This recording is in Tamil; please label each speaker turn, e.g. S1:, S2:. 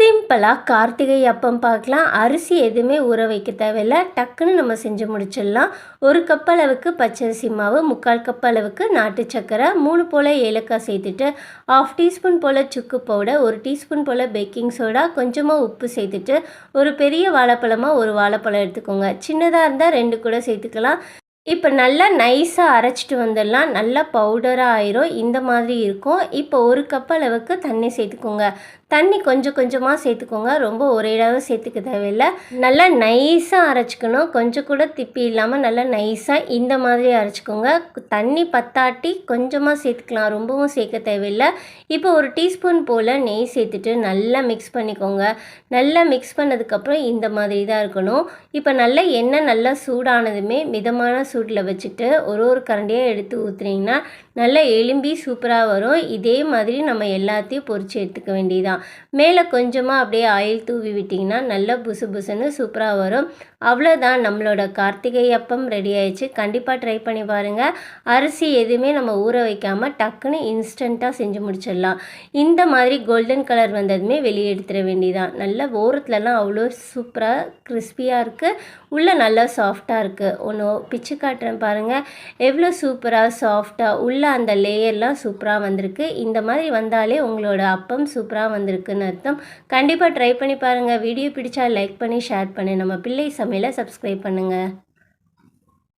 S1: சிம்பிளாக கார்த்திகை அப்பம் பார்க்கலாம். அரிசி எதுவுமே ஊற வைக்க தேவையில்ல. டக்குன்னு நம்ம செஞ்சு முடிச்சிடலாம். ஒரு கப் அளவுக்கு பச்சரிசி மாவு முக்கால் கப் அளவுக்கு நாட்டு சக்கரை மூணு போல் ஏலக்காய் சேர்த்துட்டு ஆஃப் டீஸ்பூன் போல் சுக்கு பவுடர் ஒரு டீஸ்பூன் போல் பேக்கிங் சோடா கொஞ்சமாக உப்பு சேர்த்துட்டு ஒரு பெரிய வாழைப்பழமாக ஒரு வாழைப்பழம் எடுத்துக்கோங்க. சின்னதாக இருந்தால் ரெண்டு கூட சேர்த்துக்கலாம். இப்போ நல்லா நைஸாக அரைச்சிட்டு வந்துடலாம். நல்லா பவுடராக ஆயிரும். இந்த மாதிரி இருக்கும். இப்போ ஒரு கப் அளவுக்கு தண்ணி சேர்த்துக்கோங்க. தண்ணி கொஞ்சம் கொஞ்சமாக சேர்த்துக்கோங்க. ரொம்ப ஒரே அளவு சேர்த்துக்க தேவையில்லை. நல்லா நைஸாக அரைச்சிக்கணும். கொஞ்சம் கூட திப்பி இல்லாமல் நல்லா நைஸாக இந்த மாதிரி அரைச்சிக்கோங்க. தண்ணி பத்தாட்டி கொஞ்சமாக சேர்த்துக்கலாம். ரொம்பவும் சேர்க்க தேவையில்லை. இப்போ ஒரு டீஸ்பூன் போல் நெய் சேர்த்துட்டு நல்லா மிக்ஸ் பண்ணிக்கோங்க. நல்லா மிக்ஸ் பண்ணதுக்கப்புறம் இந்த மாதிரி தான் இருக்கணும். இப்போ நல்லா எண்ணெய் நல்லா சூடானதுமே மிதமான சூட்டில் வச்சுட்டு ஒரு ஒரு கரண்டியாக எடுத்து ஊற்றுனீங்கன்னா நல்லா எலும்பி சூப்பராக வரும். இதே மாதிரி நம்ம எல்லாத்தையும் பொறிச்சு எடுத்துக்க வேண்டியதான் மேலே கொஞ்சமாக அப்படியே ஆயில் தூவி விட்டிங்கன்னா நல்லா புசு புசுன்னு சூப்பராக வரும். அவ்வளோதான் நம்மளோட கார்த்திகை அப்பம் ரெடி ஆயிடுச்சு. கண்டிப்பாக ட்ரை பண்ணி பாருங்கள் அரிசி எதுவுமே நம்ம ஊற வைக்காமல் டக்குன்னு இன்ஸ்டண்ட்டாக செஞ்சு முடிச்சிடலாம். இந்த மாதிரி கோல்டன் கலர் வந்ததுமே வெளியே எடுத்துட வேண்டியதான் நல்லா ஓரத்துலலாம் அவ்வளோ சூப்பராக கிறிஸ்பியாக இருக்குது உள்ளே நல்லா சாஃப்டாக இருக்குது ஒன்று பிச்சு காட்டுறேன் பாருங்கள் எவ்வளோ சூப்பராக சாஃப்டாக உள்ளே அந்த லேயர்லாம் சூப்பராக வந்திருக்கு. இந்த மாதிரி வந்தாலே உங்களோட அப்பம் சூப்பராக வந்திருக்குன்னு அர்த்தம். கண்டிப்பாக ட்ரை பண்ணி பாருங்கள் வீடியோ பிடிச்சா லைக் பண்ணி ஷேர் பண்ணி நம்ம பிள்ளை சமையலை சப்ஸ்கிரைப் பண்ணுங்கள்